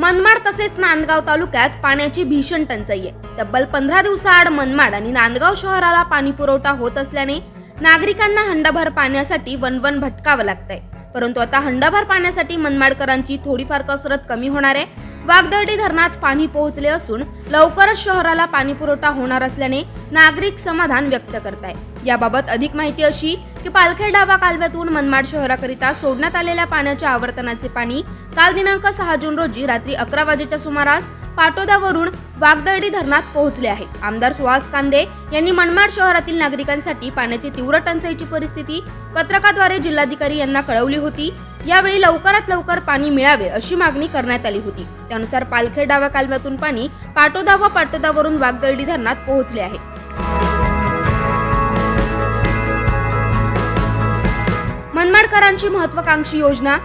मनमाड तसेच नांदगाव तालुक्यात पाण्याची भीषण टंचाई आहे. तब्बल पंधरा दिवसाआड मनमाड आणि नांदगाव शहराला पाणी पुरवठा होत असल्याने नागरिकांना हंडाभर पाण्यासाठी वनवन भटकावं लागतंय. परंतु आता हंडाभर पाण्यासाठी मनमाडकरांची थोडीफार कसरत कमी होणार आहे. वागदर्डी धरणात पाणी पोहोचले असून लवकरच शहराला पाणी पुरवठा होणार असल्याने नागरिक समाधान व्यक्त करताय. याबाबत अधिक माहिती अशी की पालखेड डाबा कालव्यातून मनमाड शहराकरिता सोडण्यात आलेल्या पाण्याच्या आवर्तनाचे पाणी काल दिनांक सहा जून रोजी रात्री अकरा वाजेच्या सुमारास पाटोदावरून वागदर्डी धरणात पोहोचले आहे. आमदार सुहास कांदे यांनी मनमाड शहरातील नागरिकांसाठी पाण्याची तीव्र टंचाईची परिस्थिती पत्रकाद्वारे जिल्हाधिकारी यांना कळवली होती. यावेळी लवकरात लवकर पाणी मिळावे अशी मागणी करण्यात आली होती. त्यानुसार पालखेड डावा कालव्यातून पाणी पाटोदा व पाटोदावरून वागदळडी धरणात पोहोचले आहे. मनमाडकरांची महत्वाकांक्षी योजना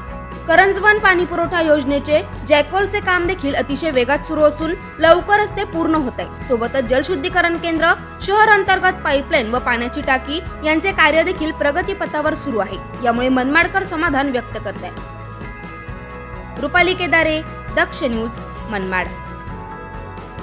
करंजवन पाणी पुरवठा योजनेचे जॅकवलचे काम देखील अतिशय वेगात सुरू असून लवकरच ते पूर्ण होत आहे. सोबतच जलशुद्धीकरण केंद्र शहर अंतर्गत पाईपलाईन व पाण्याची टाकी यांचे कार्य देखील प्रगतीपथावर सुरू आहे. यामुळे मनमाडकर समाधान व्यक्त करत आहे. रुपाली केदारे दक्ष न्यूज मनमाड.